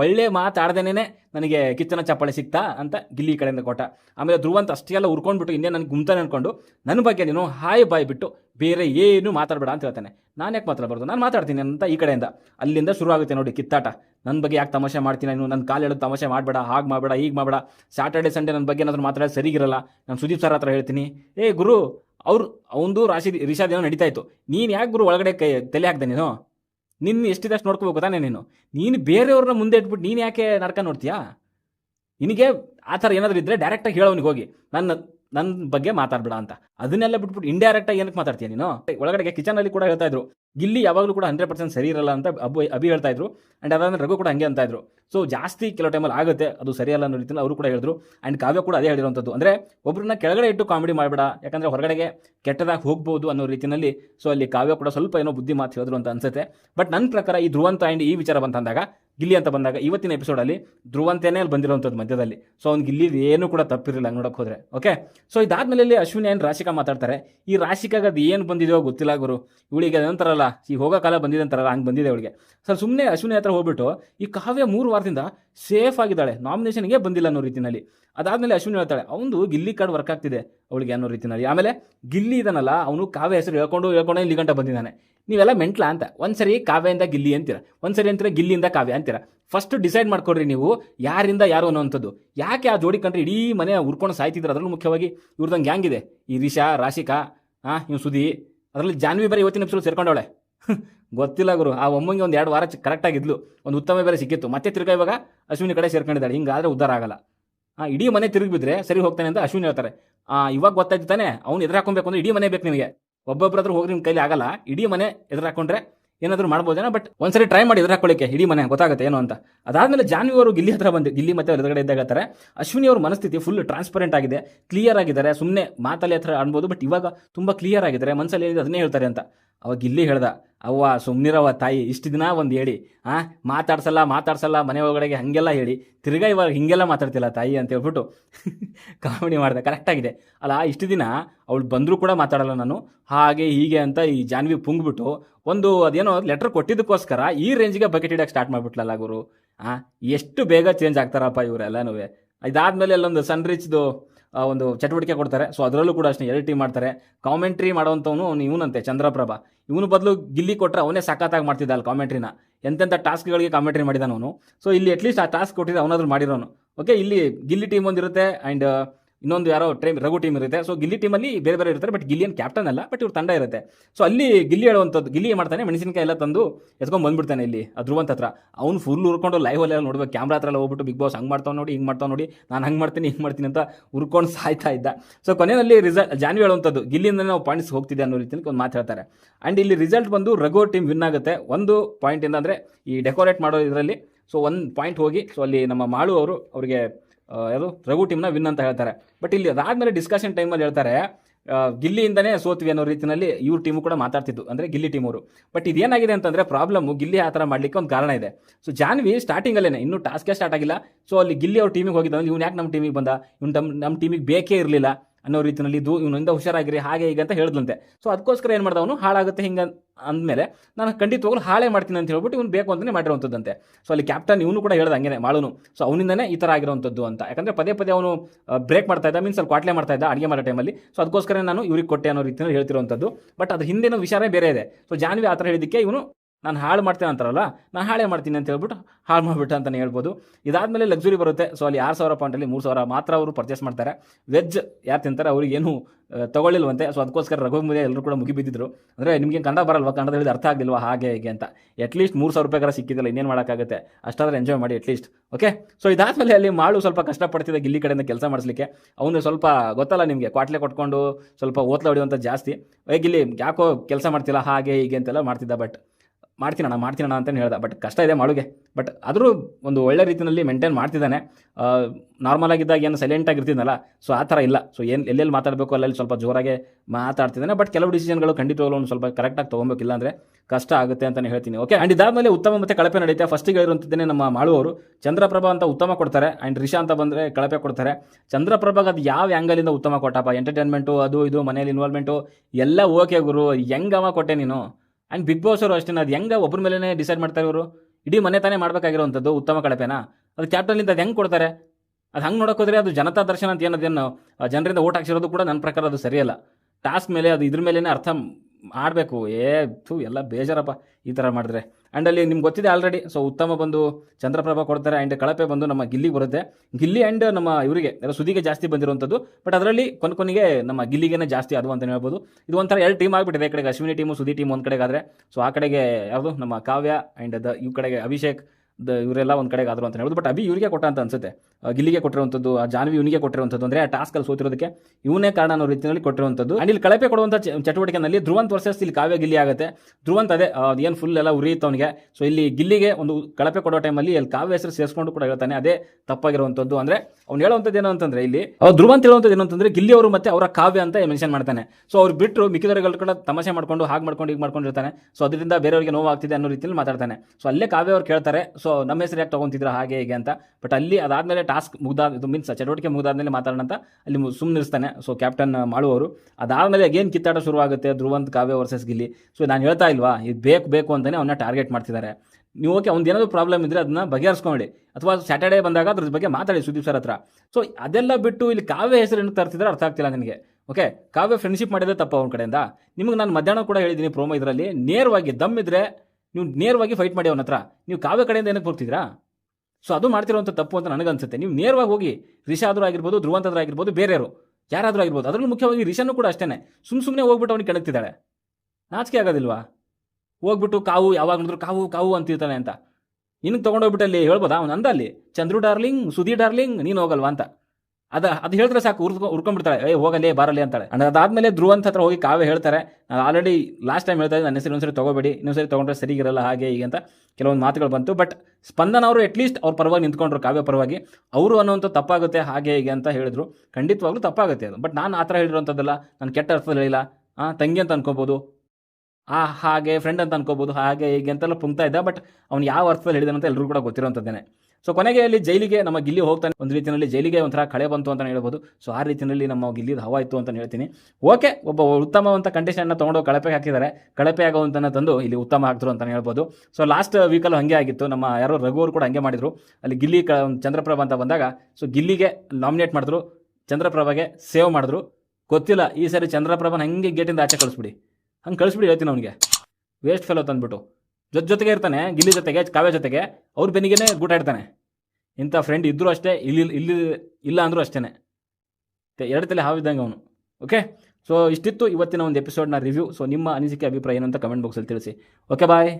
ಒಳ್ಳೆ ಮಾತಾಡ್ದೇನೆ ನನಗೆ ಕಿಚ್ಚನ ಚಪ್ಪಾಳೆ ಸಿಕ್ತಾ ಅಂತ ಗಿಲ್ಲಿ ಕಡೆಯಿಂದ ಕೊಟ್ಟ ಆಮೇಲೆ ಧ್ರುವಂತ ಅಷ್ಟೇ ಎಲ್ಲ ಉರ್ಕೊಂಡ್ಬಿಟ್ಟು ಇನ್ನೇ ನನಗೆ ಗುಮ್ತಾನೆ ಅನ್ಕೊಂಡು ನನ್ನ ಬಗ್ಗೆ ನೀನು ಹಾಯ್ ಬಾಯ್ ಬಿಟ್ಟು ಬೇರೆ ಏನು ಮಾತಾಡಬೇಡ ಅಂತ ಹೇಳ್ತಾನೆ. ನಾನು ಯಾಕೆ ಮಾತಾಡಬಾರ್ದು? ನಾನು ಮಾತಾಡ್ತೀನಿ ಅಂತ ಈ ಕಡೆಯಿಂದ. ಅಲ್ಲಿಂದ ಶುರು ಆಗುತ್ತೆ ನೋಡಿ ಕಿತ್ತಾಟ. ನನ್ನ ಬಗ್ಗೆ ಯಾಕೆ ತಮಾಷೆ ಮಾಡ್ತೀನಿ ನೀನು? ನನ್ನ ಕಾಲು ಹೇಳೋದು ತಮಾಷೆ ಮಾಡಬೇಡ, ಹಾಗೆ ಮಾಡಬೇಡ, ಹೀಗೆ ಮಾಡಬೇಡ. ಸ್ಯಾಟರ್ಡೆ ಸಂಡೇ ನನ್ನ ಬಗ್ಗೆ ಏನಾದರೂ ಮಾತಾಡೋದು ಸರಿಗಿರಲ್ಲ ನಾನು ಸುದೀಪ್ ಸರ್ ಹತ್ರ ಹೇಳ್ತೀನಿ. ಏ ಗುರು, ಅವ್ರು, ಅವಂದು ರಾಶಿ ರಿಷಾದ್ ಏನೋ ನಡೀತಾ ಇತ್ತು. ನೀನು ಯಾಕೆ ಗುರು ಒಳಗಡೆ ಕೈ, ತಲೆ ಹಾಕ್ದೆ ನೀನು? ನಿನ್ನ ಎಷ್ಟಿದಷ್ಟು ನೋಡ್ಕೋಬೇಕು ತಾನೇ ನೀನು? ನೀನು ಬೇರೆಯವ್ರನ್ನ ಮುಂದೆ ಇಟ್ಬಿಟ್ಟು ನೀನು ಯಾಕೆ ನಡ್ಕ ನೋಡ್ತೀಯಾ? ನಿನಗೆ ಆ ಥರ ಏನಾದರೂ ಇದ್ದರೆ ಡೈರೆಕ್ಟಾಗಿ ಹೇಳೋನಿಗೆ ಹೋಗಿ. ನನ್ನ ನನ್ನ ಬಗ್ಗೆ ಮಾತಾಡ್ಬೇಡ ಅಂತ. ಅದನ್ನೆಲ್ಲ ಬಿಟ್ಬಿಟ್ಟು ಇಂಡೈರೆಕ್ಟಾಗಿ ಏನಕ್ಕೆ ಮಾತಾಡ್ತೀಯ ನೀನು? ಒಳಗಡೆ ಕಿಚನಲ್ಲಿ ಕೂಡ ಹೇಳ್ತಾ ಇದ್ರು, ಗಿಲ್ಲಿ ಯಾವಾಗಲೂ ಕೂಡ ಹಂಡ್ರೆಡ್ ಪರ್ಸೆಂಟ್ ಸರಿ ಇರಲ್ಲ ಅಂತ ಅಬ್ಬು ಅಭಿ ಹೇಳ್ತಾ ಇದ್ರು. ಆ್ಯಂಡ್ ಅದಾದ್ಮೇಲೆ ರಘು ಕೂಡ ಹಂಗೆ ಅಂತ ಇದ್ರು. ಸೊ ಜಾಸ್ತಿ ಕೆಲವು ಟೈಮಲ್ಲಿ ಆಗುತ್ತೆ, ಅದು ಸರಿಯಲ್ಲ ಅನ್ನೋ ರೀತಿಯಲ್ಲಿ ಅವರು ಕೂಡ ಹೇಳಿದ್ರು. ಆ್ಯಂಡ್ ಕಾವ್ಯ ಕೂಡ ಅದೇ ಹೇಳಿರುವಂಥದ್ದು. ಅಂದರೆ ಒಬ್ಬರನ್ನ ಕೆಳಗಡೆ ಇಟ್ಟು ಕಾಮಿಡಿ ಮಾಡಬೇಡ, ಯಾಕಂದರೆ ಹೊರಗಡೆಗೆ ಕೆಟ್ಟದಾಗಿ ಹೋಗ್ಬೋದು ಅನ್ನೋ ರೀತಿಯಲ್ಲಿ ಸೊ ಅಲ್ಲಿ ಕಾವ್ಯ ಕೂಡ ಸ್ವಲ್ಪ ಏನೋ ಬುದ್ಧಿ ಮಾತು ಹೇಳಿದ್ರು ಅಂತ ಅನ್ಸುತ್ತೆ. ಬಟ್ ನನ್ನ ಪ್ರಕಾರ ಈ ಧ್ರುವಂತ ಆ್ಯಂಡ್ ಈ ವಿಚಾರ ಬಂತಂದಾಗ ಗಿಲ್ಲಿ ಅಂತ ಬಂದಾಗ ಇವತ್ತಿನ ಎಪಿಸೋಡಲ್ಲಿ ಧ್ರುವಂತೇನೆ ಅಲ್ಲಿ ಬಂದಿರುವಂಥದ್ದು ಮಧ್ಯದಲ್ಲಿ. ಸೊ ಅವ್ನು ಗಿಲ್ಲಿ ಏನು ಕೂಡ ತಪ್ಪಿರಲಿಲ್ಲ ನೋಡೋಕೆ ಹೋದರೆ. ಓಕೆ ಸೊ ಇದಾದ್ಮೇಲೆ ಇಲ್ಲಿ ಅಶ್ವಿನಿ ಏನು ರಾಶಿಕಾ ಮಾತಾಡ್ತಾರೆ? ಈ ರಾಶಿಕಾಗ ಅದು ಏನು ಬಂದಿದೆಯೋ ಗೊತ್ತಿಲ್ಲ ಗುರು. ಇವಳಿಗೆ ಅದಂತಾರಲ್ಲ ಈ ಹೋಗೋ ಕಾಲ ಬಂದಿದೆ ಅಂತಾರಲ್ಲ, ಹಂಗೆ ಬಂದಿದೆ ಅವಳಿಗೆ. ಸರ್ ಸುಮ್ಮನೆ ಅಶ್ವಿನಿ ಹತ್ರ ಹೋಗ್ಬಿಟ್ಟು ಈ ಕಾವ್ಯ ಮೂರು ವಾರದಿಂದ ಸೇಫ್ ಆಗಿದ್ದಾಳೆ. ನಾಮಿನೇಷನ್ಗೆ ಬಂದಿಲ್ಲ ಅನ್ನೋ ರೀತಿನಲ್ಲಿ. ಅದಾದ್ಮೇಲೆ ಅಶ್ವಿನಿ ಹೇಳ್ತಾಳೆ ಅವನು ಗಿಲ್ಲಿ ಕಾರ್ಡ್ ವರ್ಕ್ ಆಗ್ತಿದೆ ಅವಳಿಗೆ ಅನ್ನೋ ರೀತಿನಲ್ಲಿ. ಆಮೇಲೆ ಗಿಲ್ಲಿ ಇದನ್ನಲ್ಲ ಅವನು ಕಾವ್ಯ ಹೆಸರು ಹೇಳ್ಕೊಂಡು ಹೇಳ್ಕೊಂಡು ಇಲ್ಲಿ ಗಂಟ ಬಂದಿದ್ದಾನೆ. ನೀವೆಲ್ಲ ಮೆಂಟ್ಲಾ ಅಂತ, ಒಂದ್ಸರಿ ಕಾವ್ಯಿಂದ ಗಿಲ್ಲಿ ಅಂತೀರ, ಒಂದ್ಸರಿ ಅಂತೀರ ಗಿಲ್ಲಿಯಿಂದ ಕಾವ್ಯ ಅಂತೀರ. ಫಸ್ಟ್ ಡಿಸೈಡ್ ಮಾಡ್ಕೊಡ್ರಿ ನೀವು, ಯಾರಿಂದ ಯಾರು ಅನ್ನೋವಂಥದ್ದು. ಯಾಕೆ ಆ ಜೋಡಿ ಕಂಡ್ರೆ ಇಡೀ ಮನೆ ಉರ್ಕೊಂಡು ಸಾಯ್ತಿದ್ರು ಅದರಲ್ಲೂ ಮುಖ್ಯವಾಗಿ? ಇವ್ರದಂಗೆ ಗ್ಯಾಂಗ್ ಇದೆ ಈ ರಿಷಾ, ರಾಶಿಕಾ ಹಾಂ ಇವ್ ಸುದಿ ಅದರಲ್ಲಿ ಜಾನ್ವಿ ಬೇರೆ ಇವತ್ತಿನ ಎಪಿಸೋಡ್ ಸೇರ್ಕೊಂಡವಳೆ. ಗೊತ್ತಿಲ್ಲ ಗುರು, ಆ ಒಮ್ಮಂಗೆ ಒಂದು ಎರಡು ವಾರ ಕರೆಕ್ಟಾಗಿದ್ಲು ಒಂದು ಉತ್ತಮ ಬೇರೆ ಸಿಕ್ಕಿತ್ತು. ಮತ್ತೆ ತಿರ್ಗಾ ಇವಾಗ ಅಶ್ವಿನಿ ಕಡೆ ಸೇರ್ಕೊಂಡಿದ್ದಾಳೆ. ಹಿಂಗಾದ್ರೆ ಉದ್ದಾರ ಆಗಲ್ಲ. ಆ ಇಡೀ ಮನೆ ತಿರುಗಿ ಬಿದ್ರೆ ಸರಿ ಹೋಗ್ತಾನೆ ಅಂತ ಅಶ್ವಿನಿ ಹೇಳ್ತಾರೆ. ಆ, ಇವಾಗ ಗೊತ್ತಾಯ್ತು ತಾನೆ, ಅವ್ನು ಎದುರು ಹಾಕೊಬೇಕು ಅಂದ್ರೆ ಇಡೀ ಮನೆ ಬೇಕು ನಿಮಗೆ ಒಬ್ಬೊಬ್ಬರಾದ್ರೂ ಹೋಗಿ ನಿಮ್ಮ ಕೈಲಿ ಆಗಲ್ಲ, ಇಡೀ ಮನೆ ಎದುರು ಹಾಕೊಂಡ್ರೆ ಏನಾದರೂ ಮಾಡ್ಬೋದೇನೋ ಬಟ್ ಒಂದ್ಸರಿ ಟ್ರೈ ಮಾಡಿ ಎದುರು ಹಾಕೊಳ್ಳಿಕ್ಕೆ, ಇಡೀ ಮನೆ ಗೊತ್ತಾಗುತ್ತೆ ಏನು ಅಂತ. ಅದಾದ್ಮೇಲೆ ಜಾನ್ವಿ ಅವರು ಗಿಲ್ಲಿ ಹತ್ರ ಬಂದು, ಗಿಲ್ಲಿ ಮತ್ತೆ ಎದುರುಗಡೆ ಹೇಳ್ತಾರೆ, ಅಶ್ವಿನಿ ಅವ್ರ ಮನಸ್ಥಿತಿ ಫುಲ್ ಟ್ರಾನ್ಸ್ಪರೆಂಟ್ ಆಗಿದೆ ಕ್ಲಿಯರ್ ಆಗಿದ್ದಾರೆ ಸುಮ್ಮನೆ ಮಾತಲ್ಲಿ ಹತ್ರ ಅನ್ಬೋದು ಬಟ್ ಇವಾಗ ತುಂಬ ಕ್ಲಿಯರ್ ಆಗಿದ್ದಾರೆ ಮನಸ್ಸಲ್ಲಿ ಅದನ್ನೇ ಹೇಳ್ತಾರೆ ಅಂತ. ಅವಾಗ ಇಲ್ಲಿ ಹೇಳ್ದ ಅವ್ವ ಸುಮ್ಮನಿರವ ತಾಯಿ ಇಷ್ಟು ದಿನ ಒಂದು ಹೇಳಿ ಆ ಮಾತಾಡ್ಸಲ್ಲ ಮಾತಾಡ್ಸಲ್ಲ ಮನೆ ಒಳಗಡೆಗೆ ಹಾಗೆಲ್ಲ ಹೇಳಿ ತಿರ್ಗಾ ಇವಾಗ ಹಿಂಗೆಲ್ಲ ಮಾತಾಡ್ತಿಲ್ಲ ತಾಯಿ ಅಂತ ಹೇಳ್ಬಿಟ್ಟು ಕಾಮಿಡಿ ಮಾಡಿದೆ ಕರೆಕ್ಟಾಗಿದೆ ಅಲ್ಲ ಇಷ್ಟು ದಿನ ಅವಳು ಬಂದರೂ ಕೂಡ ಮಾತಾಡಲ್ಲ ನಾನು ಹಾಗೆ ಹೀಗೆ ಅಂತ ಈ ಜಾನ್ವಿ ಪುಂಗ್ಬಿಟ್ಟು ಒಂದು ಅದೇನೋ ಲೆಟರ್ ಕೊಟ್ಟಿದ್ದಕ್ಕೋಸ್ಕರ ಈ ರೇಂಜ್ಗೆ ಬಕೆಟ್ ಹಿಡಿಯೋಕೆ ಸ್ಟಾರ್ಟ್ ಮಾಡಿಬಿಟ್ಲಲ್ಲ ಗುರು ಆ ಎಷ್ಟು ಬೇಗ ಚೇಂಜ್ ಆಗ್ತಾರಪ್ಪ ಇವರೆಲ್ಲನೂ ಇದಾದ್ಮೇಲೆ ಅಲ್ಲೊಂದು ಸನ್ ರಿಚ್ದು ಆ, ಒಂದು ಚಟುವಟಿಕೆ ಕೊಡ್ತಾರೆ. ಸೊ ಅದರಲ್ಲೂ ಕೂಡ ಅಷ್ಟೇ ಎರಡು ಟೀಮ್ ಮಾಡ್ತಾರೆ. ಕಾಮೆಂಟ್ರಿ ಮಾಡೋವಂಥವನು ಅವನು ಇವನಂತೆ, ಚಂದ್ರಪ್ರಭಾ. ಇವನು ಬದಲು ಗಿಲ್ಲಿ ಕೊಟ್ಟರೆ ಅವನೇ ಸಖತ್ತಾಗಿ ಮಾಡ್ತಿದ್ದ ಅಲ್ಲಿ ಕಾಮೆಂಟ್ರಿನ ಎಂತೆಂಥ ಟಾಸ್ಕ್ಗಳಿಗೆ ಕಾಮೆಂಟ್ರಿ ಮಾಡಿದಾನ ಅವನು ಸೊ ಇಲ್ಲಿ ಅಟ್ಲೀಸ್ಟ್ ಆ ಟಾಸ್ಕ್ ಕೊಟ್ಟಿದ್ರೆ ಅವನಾದ್ರೂ ಮಾಡಿರೋನು. ಓಕೆ ಇಲ್ಲಿ ಗಿಲ್ಲಿ ಟೀಮ್ ಒಂದಿರುತ್ತೆ ಆ್ಯಂಡ್ ಇನ್ನೊಂದು ಯಾರೋ ಟ್ರೈಮ್ ರಘು ಟೀಮ್ ಇರುತ್ತೆ. ಸೊ ಗಿಲ್ಲಿ ಟೀಮಲ್ಲಿ ಬೇರೆ ಬೇರೆ ಇರ್ತಾರೆ ಬಟ್ ಗಿಲ್ಲಿಯನ್ ಕ್ಯಾಪ್ಟನ್ ಅಲ್ಲ ಬಟ್ ಇವ್ರ ತಂಡ ಇರುತ್ತೆ. ಸೊ ಅಲ್ಲಿ ಗಿಲ್ಲಿ ಹೇಳುವಂಥದ್ದು, ಗಿಲ್ಲಿ ಮಾಡ್ತಾನೆ, ಮೆಣಸಿನಕಾಯಿ ಎಲ್ಲ ತಂದು ಎತ್ಕೊಂಡ್ ಬಂದ್ಬಿಡ್ತಾನೆ ಇಲ್ಲಿ ಧ್ರುವಂತ ಹತ್ರ. ಅವ್ನು ಫುಲ್ ಉರ್ಕೊಂಡು ಲೈವ್ ಅಲ್ಲೆಲ್ಲ ನೋಡ್ಬೇಕು. ಕ್ಯಾಮ್ರಾ ಹತ್ರ ಎಲ್ಲ ಹೋಗ್ಬಿಟ್ಟು ಬಿಗ್ ಬಾಸ್ ಹಂಗೆ ಮಾಡ್ತಾವ್ ನೋಡಿ, ಹಿಂಗೆ ಮಾಡ್ತಾವ್ ನೋಡಿ, ನಾನು ಹಂಗೆ ಮಾಡ್ತೀನಿ, ಹಿಂಗೆ ಮಾಡ್ತೀನಿ ಅಂತ ಹುರ್ಕೊಂಡು ಸಾಯ್ತಾ ಇದ್ದ. ಸೊ ಕೊನೆಯಲ್ಲಿ ರಿಸಲ್ಟ್ ಜಾನ್ವಿ ಹೇಳುವಂಥದ್ದು ಗಿಲ್ಲಿಯಿಂದ ನಾವು ಪಾಯಿಂಟ್ಸ್ ಹೋಗ್ತಿದೆ ಅನ್ನೋ ರೀತಿಯಲ್ಲಿ ಒಂದು ಮಾತು ಹೇಳ್ತಾರೆ. ಆ್ಯಂಡ್ ಇಲ್ಲಿ ರಿಸಲ್ಟ್ ಬಂದು ರಘು ಟೀಮ್ ವಿನ್ ಆಗುತ್ತೆ. ಒಂದು ಪಾಯಿಂಟಿಂದ ಅಂದರೆ ಈ ಡೆಕೋರೇಟ್ ಮಾಡೋ ಇದರಲ್ಲಿ ಸೊ ಒಂದು ಪಾಯಿಂಟ್ ಹೋಗಿ ಸೊ ಅಲ್ಲಿ ನಮ್ಮ ಮಾಳು ಅವರು, ಅವರಿಗೆ ಯಾವುದು? ರಘು ಟೀಮ್ನ ವಿನ್ ಅಂತ ಹೇಳ್ತಾರೆ. ಬಟ್ ಇಲ್ಲಿ ಅದಾದ್ಮೇಲೆ ಡಿಸ್ಕಷನ್ ಟೈಮಲ್ಲಿ ಹೇಳ್ತಾರೆ ಗಿಲ್ಲಿಯಿಂದನೇ ಸೋತ್ವಿ ಅನ್ನೋ ರೀತಿಯಲ್ಲಿ ಇವ್ರ ಟೀಮು ಕೂಡ ಮಾತಾಡ್ತಿದ್ದು, ಅಂದರೆ ಗಿಲ್ಲಿ ಟೀಮ್ ಅವರು. ಬಟ್ ಇದೇನಾಗಿದೆ ಅಂತಂದರೆ ಪ್ರಾಬ್ಲಮ್ ಗಿಲ್ಲಿ ಆ ಥರ ಮಾಡಲಿಕ್ಕೆ ಒಂದು ಕಾರಣ ಇದೆ. ಸೊ ಜಾನ್ವಿ ಸ್ಟಾರ್ಟಿಂಗಲ್ಲೇ ಇನ್ನೂ ಟಾಸ್ಕೇ ಸ್ಟಾರ್ಟ್ ಆಗಿಲ್ಲ. ಸೊ ಅಲ್ಲಿ ಗಿಲ್ಲಿ ಅವ್ರ ಟೀಮಿಗೆ ಹೋಗಿದ್ದಾವೆ ಇವ್ನು ಯಾಕೆ ನಮ್ಮ ಟೀಮಿಗೆ ಬಂದ? ಇವ್ನು ನಮ್ಮ ನಮ್ಮ ಟೀಮಿಗೆ ಬೇಕೇ ಇರಲಿಲ್ಲ. ಅನ್ನೋ ರೀತಿಯಲ್ಲಿ ಇದು ಇವನಿಂದ ಹುಷಾರಾಗಿರಿ, ಹಾಗೆ ಹೀಗೆ ಅಂತ ಹೇಳಿದ್ಲಂತೆ. ಸೊ ಅದಕ್ಕೋಸ್ಕರ ಏನು ಮಾಡ್ದ ಅವನು ಹಾಳಾಗುತ್ತೆ ಹಿಂಗೆ ಅಂದಮೇಲೆ ನಾನು ಖಂಡಿತವಾಗ್ಲೂ ಹಾಳೆ ಮಾಡ್ತೀನಿ ಅಂತ ಹೇಳ್ಬಿಟ್ಟು ಇವ್ನು ಬೇಕು ಅಂತಲೇ ಮಾಡಿರುವಂಥದ್ದಂತೆ. ಸೊ ಅಲ್ಲಿ ಕ್ಯಾಪ್ಟನ್ ಇವನು ಕೂಡ ಹೇಳ್ದ ಹಂಗೆ ಮಾಳುನು. ಸೊ ಅವನಿಂದನೇ ಈ ಥರ ಆಗಿರುವಂಥದ್ದು ಅಂತ. ಯಾಕಂದರೆ ಪದೇ ಪದೇ ಅವನು ಬ್ರೇಕ್ ಮಾಡ್ತಾ ಇದ್ದ ಮೀನ್ಸ್ ಅಲ್ಲಿ ಕ್ವಾಟ್ಲೆ ಮಾಡ್ತಾ ಇದ್ದ ಅಡುಗೆ ಮಾಡೋ ಟೈಮಲ್ಲಿ ಸೊ ಅದಕ್ಕೋಸ್ಕರ ನಾನು ಇವ್ರಿಗೆ ಕೊಟ್ಟೆ ಅನ್ನೋ ರೀತಿಯಲ್ಲಿ ಹೇಳ್ತಿರುವಂಥದ್ದು. ಬಟ್ ಅದ್ರ ಹಿಂದಿನ ವಿಚಾರ ಬೇರೆ ಇದೆ. ಸೊ ಜಾನ್ವಿ ಆ ಥರ ಹೇಳಿದ್ದಕ್ಕೆ ಇವನು ನಾನು ಹಾಳು ಮಾಡ್ತೇನೆ ಅಂತಾರಲ್ಲ, ನಾನು ಹಾಳೇ ಮಾಡ್ತೀನಿ ಅಂತ ಹೇಳ್ಬಿಟ್ಟು ಹಾಳು ಮಾಡಿಬಿಟ್ಟು ಅಂತಲೇ ಹೇಳ್ಬೋದು. ಇದಾದಮೇಲೆ ಲಕ್ಸುರಿ ಬರುತ್ತೆ. ಸೊ ಅಲ್ಲಿ ಆರು ಸಾವಿರ ಪಾಯಿಂಟಲ್ಲಿ ಮೂರು ಸಾವಿರ ಮಾತ್ರ ಅವರು ಪರ್ಚೇಸ್ ಮಾಡ್ತಾರೆ. ವೆಜ್ ಯಾರು ತಿಂತಾರೆ? ಅವ್ರಿಗೇನು ತೊಗೊಳ್ಳಿಲ್ವಂತೆ. ಸೊ ಅದಕ್ಕೋಸ್ಕರ ರಘು ಮುಂದೆ ಎಲ್ಲರೂ ಕೂಡ ಮುಗಿ ಬಿದ್ದಿದ್ರು. ಅಂದರೆ ನಿಮಗೆ ಕನ್ನಡ ಬರಲ್ವಾ? ಕನ್ನಡದಲ್ಲಿ ಅರ್ಥ ಆಗಲಿಲ್ವಾ? ಹಾಗೆ, ಹೇಗೆ ಅಂತ. ಅಟ್ಲೀಸ್ಟ್ ಮೂರು ಸಾವಿರ ರೂಪಾಯಿಗಾರ ಸಿಕ್ಕಿದ್ದಿಲ್ಲ ಇನ್ನೇನು ಮಾಡೋಕ್ಕಾಗುತ್ತೆ? ಅಷ್ಟಾದ್ರೆ ಎಂಜಾಯ್ ಮಾಡಿ ಅಟ್ಲೀಸ್ಟ್ ಓಕೆ ಸೊ ಇದಾದಮೇಲೆ ಅಲ್ಲಿ ಮಾಳು ಸ್ವಲ್ಪ ಕಷ್ಟಪಡ್ತಿದ್ದ ಗಿಲ್ಲಿ ಕಡೆಯಿಂದ ಕೆಲಸ ಮಾಡಿಸ್ಲಿಕ್ಕೆ. ಅವನು ಸ್ವಲ್ಪ ಗೊತ್ತಲ್ಲ ನಿಮಗೆ, ಕ್ವಾಟ್ಲೆ ಕೊಟ್ಕೊಂಡು ಸ್ವಲ್ಪ ಓತ್ಲ ಹೊಡೆಯುವಂಥ ಜಾಸ್ತಿ. ಏ, ಗಿಲ್ಲಿ, ಯಾಕೋ ಕೆಲಸ ಮಾಡ್ತಿಲ್ಲ, ಹಾಗೆ, ಹೀಗೆ ಅಂತೆಲ್ಲ ಮಾಡ್ತಿದ್ದ ಬಟ್ ಮಾಡ್ತೀನಣ್ಣ ಮಾಡ್ತೀನಣ್ಣ ಅಂತಲೇ ಹೇಳ್ದೆ. ಬಟ್ ಕಷ್ಟ ಇದೆ ಮಾಡುಗೆ ಬಟ್ ಆದರೂ ಒಂದು ಒಳ್ಳೆ ರೀತಿಯಲ್ಲಿ ಮೇಂಟೈನ್ ಮಾಡ್ತಿದ್ದಾನೆ. ನಾರ್ಮಲ್ ಆಗಿದ್ದಾಗ ಏನು ಸೈಲೆಂಟ್ ಆಗಿರ್ತಿದ್ನಲ್ಲ ಸೊ ಆ ಥರ ಇಲ್ಲ. ಸೊ ಏನು, ಎಲ್ಲೆಲ್ಲಿ ಮಾತಾಡಬೇಕು, ಅಲ್ಲೆಲ್ಲಿ ಸ್ವಲ್ಪ ಜೋರಾಗಿ ಮಾತಾಡ್ತಿದ್ದಾನೆ. ಬಟ್ ಕೆಲವು ಡಿಸಿಷನ್ಗಳು ಖಂಡಿತವಾಗ್ಲೂ ಒಂದು ಸ್ವಲ್ಪ ಕರೆಕ್ಟಾಗಿ ತೊಗೊಬೇಕಿಲ್ಲ ಅಂದರೆ ಕಷ್ಟ ಆಗುತ್ತೆ ಅಂತಲೇ ಹೇಳ್ತೀನಿ. ಓಕೆ ಆ್ಯಂಡ್ ಇದಾದಮೇಲೆ ಉತ್ತಮ ಮತ್ತು ಕಳಪೆ ನಡೆಯುತ್ತೆ ಫಸ್ಟಿಗೆ ಹೇಳಿರುವಂಥದ್ದೇನೆ ನಮ್ಮ ಮಾಳುವವರು ಚಂದ್ರಪ್ರಭಾ ಅಂತ ಉತ್ತಮ ಕೊಡ್ತಾರೆ ಆ್ಯಂಡ್ ರಿಷಾ ಅಂತ ಬಂದರೆ ಕಳಪೆ ಕೊಡ್ತಾರೆ. ಚಂದ್ರಪ್ರಭಾಗೆ ಅದು ಯಾವ ಆ್ಯಂಗಲಿಂದ ಉತ್ತಮ ಕೊಟ್ಟಪ್ಪ ಎಂಟರ್ಟೈನ್ಮೆಂಟು ಅದು ಇದು ಮನೇಲಿ ಇನ್ವಾಲ್ವ್ಮೆಂಟು ಎಲ್ಲ ಓಕೆ ಗುರು. ಹೆಂಗವ ಕೊಟ್ಟೆ ನೀನು? ಆ್ಯಂಡ್ ಬಿಗ್ ಬಾಸ್ ಅವರು ಅಷ್ಟೇ ಅದು ಹೆಂಗೆ ಒಬ್ಬರ ಮೇಲೇ ಡಿಸೈಡ್ ಮಾಡ್ತಾರೆ ಇವರು? ಇಡೀ ಮನೆ ತಾನೇ ಮಾಡಬೇಕಾಗಿರೋವಂಥದ್ದು ಉತ್ತಮ ಕಳಪೆನಾ? ಅದು ಕ್ಯಾಪ್ಟನ್ಲಿಂದ ಅದು ಹೆಂಗೆ ಕೊಡ್ತಾರೆ? ಅದು ಹಂಗೆ ನೋಡೋಕೆ ಹೋದ್ರೆ ಅದು ಜನತಾ ದರ್ಶನ ಅಂತ ಏನದೇನು ಜನರಿಂದ ಓಟ್ ಹಾಕ್ಸಿರೋದು ಕೂಡ ನನ್ನ ಪ್ರಕಾರ ಅದು ಸರಿಯಲ್ಲ. ಟಾಸ್ಕ್ ಮೇಲೆ ಅದು ಇದ್ರ ಮೇಲೇ ಅರ್ಥ ಮಾಡಬೇಕು. ಏ ಥೂ, ಎಲ್ಲ ಬೇಜಾರಪ್ಪ ಈ ಥರ ಮಾಡಿದ್ರೆ. ಆ್ಯಂಡ್ ಅಲ್ಲಿ ನಿಮ್ಗೆ ಗೊತ್ತಿದೆ ಆಲ್ರೆಡಿ ಸೊ ಉತ್ತಮ ಬಂದು ಚಂದ್ರಪ್ರಭಾ ಕೊಡ್ತಾರೆ ಆ್ಯಂಡ್ ಕಳಪೆ ಬಂದು ನಮ್ಮ ಗಿಲ್ಲಿಗೆ ಬರುತ್ತೆ. ಗಿಲ್ಲಿ ಆ್ಯಂಡ್ ನಮ್ಮ ಇವರಿಗೆ ಸುದಿಗೆ ಜಾಸ್ತಿ ಬಂದಿರುವಂಥದ್ದು. ಬಟ್ ಅದರಲ್ಲಿ ಕೊನೆ ಕೊನೆಗೆ ನಮ್ಮ ಗಿಲ್ಲಿಗೇನೆ ಜಾಸ್ತಿ ಅದು ಅಂತಲೇ ಹೇಳ್ಬೋದು. ಇದು ಒಂಥರ ಎರಡು ಟೀಮ್ ಆಗಿಬಿಟ್ಟಿದೆ ಈ ಕಡೆಗೆ, ಅಶ್ವಿನಿ ಟೀಮು ಸುದಿ ಟೀಮ್ ಒಂದು ಕಡೆಗಾದರೆ. ಸೊ ಆ ಕಡೆಗೆ ಯಾವುದು? ನಮ್ಮ ಕಾವ್ಯ ಆ್ಯಂಡ್ ದ ಇವ್ ಕಡೆಗೆ ಅಭಿಷೇಕ್. ದ ಇವರೆಲ್ಲ ಒಂದು ಕಡೆಗೆ ಆದರು ಅಂತ ಹೇಳೋದು ಬಟ್ ಅಭಿ ಇವರಿಗೆ ಕೊಟ್ಟ ಅಂತ ಅನ್ಸುತ್ತೆ. ಗಿಲ್ಲಿಗೆ ಕೊಟ್ಟಿರುವಂಥದ್ದು, ಆ, ಜಾನ್ವಿ ಇವನಿಗೆ ಕೊಟ್ಟಿರುವಂಥದ್ದು ಅಂದರೆ, ಆ ಟಾಸ್ಕಲ್ಲಿ ಸೋತಿರೋದಕ್ಕೆ ಇವನೇ ಕಾರಣ ಅನ್ನೋ ರೀತಿಯಲ್ಲಿ ಕೊಟ್ಟಿರುವಂಥದ್ದು. ಆ್ಯಂಡ್ ಇಲ್ಲಿ ಕಳಪೆ ಕೊಡುವಂಥ ಚಟುವಟಿಕೆನಲ್ಲಿ ಧ್ರುವಂತ್ ವರ್ಸಸ್ ಇಲ್ಲಿ ಕಾವ್ಯ ಗಿಲ್ಲಿ ಆಗುತ್ತೆ. ಧ್ರುವಂತ ಅದೇ ಏನು ಫುಲ್ ಎಲ್ಲ ಉರಿಯುತ್ತೆ ಅವನಿಗೆ. ಸೊ ಇಲ್ಲಿ ಗಿಲ್ಲಿಗೆ ಒಂದು ಕಳಪೆ ಕೊಡೋ ಟೈಮಲ್ಲಿ ಅಲ್ಲಿ ಕಾವ್ಯ ಹೆಸರು ಸೇರಿಸ್ಕೊಂಡು ಕೂಡ ಹೇಳ್ತಾನೆ. ಅದೇ ತಪ್ಪಾಗಿರುವಂಥದ್ದು ಅಂದರೆ ಅವ್ನು ಹೇಳುವಂಥದ್ದು ಏನು ಅಂತಂದ್ರೆ ಇಲ್ಲಿ ಧ್ರುವಂತ ಹೇಳುವಂಥದ್ದು ಏನು ಅಂತಂದ್ರೆ ಗಿಲ್ಲಿ ಅವರು ಮತ್ತೆ ಅವರ ಕಾವ್ಯ ಅಂತ ಮೆನ್ಷನ್ ಮಾಡ್ತಾನೆ. ಸೊ ಅವ್ರು ಬಿಟ್ಟರು ಮಿಕ್ಕಿದವರುಗಳು ಕೂಡ ತಮಾಷೆ ಮಾಡ್ಕೊಂಡು, ಹಾಗೆ ಮಾಡ್ಕೊಂಡು, ಹೀಗೆ ಮಾಡ್ಕೊಂಡಿರ್ತಾನೆ. ಸೊ ಅದರಿಂದ ಬೇರೆಯವರಿಗೆ ನೋವಾಗ್ತಿದೆ ಅನ್ನೋ ರೀತಿಯಲ್ಲಿ ಮಾತಾಡ್ತಾನೆ. ಸೊ ಅಲ್ಲೇ ಕಾವ್ಯ ಅವ್ರು ಕೇಳ್ತಾರೆ. ಸೊ ನಮ್ಮ ಹೆಸರು ಯಾಕೆ ತಗೊಂತಿದ್ರ ಹಾಗೆ ಹೀಗೆ ಅಂತ. ಬಟ್ ಅಲ್ಲಿ ಅದಾದ್ಮೇಲೆ ಟಾಸ್ಕ್ ಮುಗ್ದಾದ, ಇದು ಮೀನ್ಸ್ ಚಟುವಟಿಕೆ ಮುಗ್ದಾದ್ಮೇಲೆ ಮಾತಾಡೋಣ ಅಂತ ಅಲ್ಲಿ ಸುಮ್ಮನಿರ್ಸ್ತಾನೆ ಸೊ ಕ್ಯಾಪ್ಟನ್ ಮಾಡುವವರು. ಅದಾದಮೇಲೆ ಅಗೇನ್ ಕಿತ್ತಾಟ ಶುರುವಾಗುತ್ತೆ. ಧ್ರುವಂತ್, ಕಾವ್ಯ ವರ್ಸಸ್ ಗಿಲ್ಲಿ. ಸೊ ನಾನು ಹೇಳ್ತಾ ಇಲ್ವಾ, ಇದು ಬೇಕು ಬೇಕು ಅಂತಲೇ ಅವನ್ನ ಟಾರ್ಗೆಟ್ ಮಾಡ್ತಿದ್ದಾರೆ. ನೀವು ಓಕೆ ಅವ್ನು ಏನಾದರೂ ಪ್ರಾಬ್ಲಮ್ ಇದ್ದರೆ ಅದನ್ನ ಬಗೆಹರಿಸ್ಕೊಳ್ಳಿ. ಅಥವಾ ಸ್ಯಾಟರ್ಡೇ ಬಂದಾಗ ಅದ್ರ ಬಗ್ಗೆ ಮಾತಾಡಿ ಸುದೀಪ್ ಸರ್ ಹತ್ರ. ಸೊ ಅದೆಲ್ಲ ಬಿಟ್ಟು ಇಲ್ಲಿ ಕಾವ್ಯ ಹೆಸರನ್ನು ತರ್ತಿದ್ರೆ ಅರ್ಥ ಆಗ್ತಿಲ್ಲ ನನಗೆ. ಓಕೆ ಕಾವ್ಯ ಫ್ರೆಂಡ್ಶಿಪ್ ಮಾಡಿದ್ರೆ ತಪ್ಪ ಅವ್ನ ಕಡೆಯಿಂದ. ನಿಮಗೆ ನಾನು ಮಧ್ಯಾಹ್ನ ಕೂಡ ಹೇಳಿದ್ದೀನಿ ಪ್ರೋಮೋ ಇದರಲ್ಲಿ. ನೇರವಾಗಿ ದಮ್ ಇದ್ರೆ ನೀವು ನೇರವಾಗಿ ಫೈಟ್ ಮಾಡಿ ಅವನ ನೀವು ಕಾವ್ಯ ಕಡೆಯಿಂದ ಏನಕ್ಕೆ ಹೋಗ್ತಿದ್ರಾ ಸೊ ಅದು ಮಾಡ್ತಿರೋವಂಥ ತಪ್ಪು ಅಂತ ನನಗನ್ಸುತ್ತೆ. ನೀವು ನೇರವಾಗಿ ಹೋಗಿ ರಿಷಾ ಆದರೂ ಆಗಿರ್ಬೋದು, ಧ್ರುವಂತಾದ್ರೂ ಆಗಿರ್ಬೋದು, ಬೇರೆಯವರು, ಯಾರಾದರೂ ಆಗಿರ್ಬೋದು, ಅದರಲ್ಲಿ ಮುಖ್ಯವಾಗಿ ರಿಷಾನು ಕೂಡ ಅಷ್ಟೇ ಸುಮ್ಮ ಸುಮ್ಮನೆ ಹೋಗ್ಬಿಟ್ಟು ಅವನಿಗೆ ಕೆಣಕ್ತಿದ್ದಾಳೆ. ನಾಚಿಕೆ ಆಗೋದಿಲ್ವಾ? ಹೋಗ್ಬಿಟ್ಟು ಕಾವು ಯಾವಾಗ ನೋಡಿದ್ರು ಕಾವು ಕಾವು ಅಂತಿರ್ತಾನೆ ಅಂತ. ನಿನಗೆ ತೊಗೊಂಡೋಗ್ಬಿಟ್ಟು ಅಲ್ಲಿ ಹೇಳ್ಬೋದಾ ಅವ್ನು? ಅಂದ ಅಲ್ಲಿ, ಚಂದ್ರು ಡಾರ್ಲಿಂಗ್ ಸುದಿ ಡಾರ್ಲಿಂಗ್ ನೀನು ಹೋಗಲ್ವಾ? ಅಂತ. ಅದ, ಅದು ಹೇಳಿದ್ರೆ ಸಾಕು ಉರ್ಕೊ ಉರ್ಕೊಂಡ್ಬಿಡ್ತಾಳೆ ಏ ಹೋಗಲಿ ಬಾರಲಿ ಅಂತಾಳೆ. ಅಂಡ್ ಅದಾದ್ಮೇಲೆ ಧ್ರುವಂತ ಹತ್ರ ಹೋಗಿ ಕಾವೇ ಹೇಳ್ತಾರೆ. ಆಲ್ರೆಡಿ ಲಾಸ್ಟ್ ಟೈಮ್ ಹೇಳ್ತಾ ನನ್ನ ಹೆಸರು ಒಂದ್ಸರಿ ತಗೋಬೇಡಿ, ಇನ್ನೊಂದ್ಸರಿ ಸರಿ ಇರಲ್ಲ, ಹಾಗೆ, ಹೀಗೆ ಅಂತ ಕೆಲವೊಂದು ಮಾತುಗಳು ಬಂತು. ಬಟ್ ಸ್ಪಂದನ ಅವರು ಅಟ್ಲೀಸ್ಟ್ ಅವ್ರ ಪರವಾಗಿ ನಿಂತ್ಕೊಂಡ್ರು ಕಾವ್ಯ ಪರವಾಗಿ. ಅವರು ಅನ್ನೋಂಥ ತಪ್ಪಾಗುತ್ತೆ, ಹಾಗೆ, ಹೀಗೆ ಅಂತ ಹೇಳಿದ್ರು. ಖಂಡಿತವಾಗ್ಲೂ ತಪ್ಪಾಗುತ್ತೆ ಅದು. ಬಟ್ ನಾನು ಆ ಥರ ಹೇಳಿರೋಂಥದ್ದಲ್ಲ ನಾನು ಕೆಟ್ಟ ಅರ್ಥದಲ್ಲಿ ಹೇಳಿಲ್ಲ. ತಂಗಿ ಅಂತ ಅನ್ಕೋಬೋದು. ಆ, ಹಾಗೆ ಫ್ರೆಂಡ್ ಅಂತ ಅನ್ಕೋಬೋದು, ಹಾಗೆ, ಹೀಗೆ ಅಂತೆಲ್ಲ ಪುಂಕ್ತಾ ಇದ್ದ. ಬಟ್ ಅವ್ನು ಯಾವ ಅರ್ಥದಲ್ಲಿ ಹೇಳಿದಾನಂತ ಎಲ್ಲರೂ ಕೂಡ ಗೊತ್ತಿರೋಂಥದ್ದೇನೆ ಸೊ ಕೊನೆಗೆ ಅಲ್ಲಿ ಜೈಲಿಗೆ ನಮ್ಮ ಗಿಲ್ಲಿ ಹೋಗ್ತಾನೆ. ಒಂದು ರೀತಿಯಲ್ಲಿ ಜೈಲಿಗೆ ಒಂಥರ ಕಳೆ ಬಂತು ಅಂತ ಹೇಳ್ಬೋದು. ಸೊ ಆ ರೀತಿಯಲ್ಲಿ ನಮ್ಮ ಗಿಲ್ಲಿದ ಹವಾ ಇತ್ತು ಅಂತ ಹೇಳ್ತೀನಿ. ಓಕೆ, ಒಬ್ಬ ಉತ್ತಮವಂತ ಕಂಡೀಷನ್ನ ತೊಗೊಂಡು ಕಳಪೆ ಹಾಕಿದ್ದಾರೆ. ಕಳಪೆ ಆಗೋವಂತನ ತಂದು ಇಲ್ಲಿ ಉತ್ತಮ ಹಾಕ್ತರು ಅಂತ ಹೇಳ್ಬೋದು. ಸೊ ಲಾಸ್ಟ್ ವೀಕಲ್ಲೂ ಹಾಗೆ ಆಗಿತ್ತು. ನಮ್ಮ ಯಾರೋ ರಘು ಅವರು ಕೂಡ ಹಂಗೆ ಮಾಡಿದ್ರು. ಅಲ್ಲಿ ಗಿಲ್ಲಿ ಕ, ಚಂದ್ರಪ್ರಭಾ ಅಂತ ಬಂದಾಗ ಸೊ ಗಿಲ್ಲಿಗೆ ನಾಮಿನೇಟ್ ಮಾಡಿದ್ರು. ಚಂದ್ರಪ್ರಭಾಗೆ ಸೇವ್ ಮಾಡಿದ್ರು. ಗೊತ್ತಿಲ್ಲ, ಈ ಸರಿ ಚಂದ್ರಪ್ರಭನ ಹಂಗೆ ಗೇಟಿಂದ ಆಚೆ ಕಳಿಸ್ಬಿಡಿ. ಹಂಗೆ ಕಳಿಸ್ಬಿಡಿ ಹೇಳ್ತೀನಿ ಅವನಿಗೆ. ವೇಸ್ಟ್ ಫೆಲೋ ತಂದ್ಬಿಟ್ಟು. ಜೊತೆ ಜೊತೆಗೆ ಇರ್ತಾನೆ, ಗಿಲ್ಲಿ ಜೊತೆಗೆ, ಕಾವ್ಯ ಜೊತೆಗೆ, ಅವ್ರ ಬೆನ್ನಿಗೆನೆ ಗೂಟ ಇಡ್ತಾನೆ ಇಂಥ ಫ್ರೆಂಡ್ ಇದ್ದರೂ ಅಷ್ಟೇ, ಇಲ್ಲಿ ಇಲ್ಲಿ ಇಲ್ಲ ಅಂದರೂ ಅಷ್ಟೇ ಎರಡು ತಲೆ ಹಾವಿದ್ದಂಗೆ ಅವನು. ಓಕೆ ಸೊ ಇಷ್ಟಿತ್ತು ಇವತ್ತಿನ ಒಂದು ಎಪಿಸೋಡ್ನ ರಿವ್ಯೂ ಸೊ ನಿಮ್ಮ ಅನಿಸಿಕೆ, ಅಭಿಪ್ರಾಯ ಏನು ಅಂತ ಕಮೆಂಟ್ ಬಾಕ್ಸಲ್ಲಿ ತಿಳಿಸಿ. Okay bye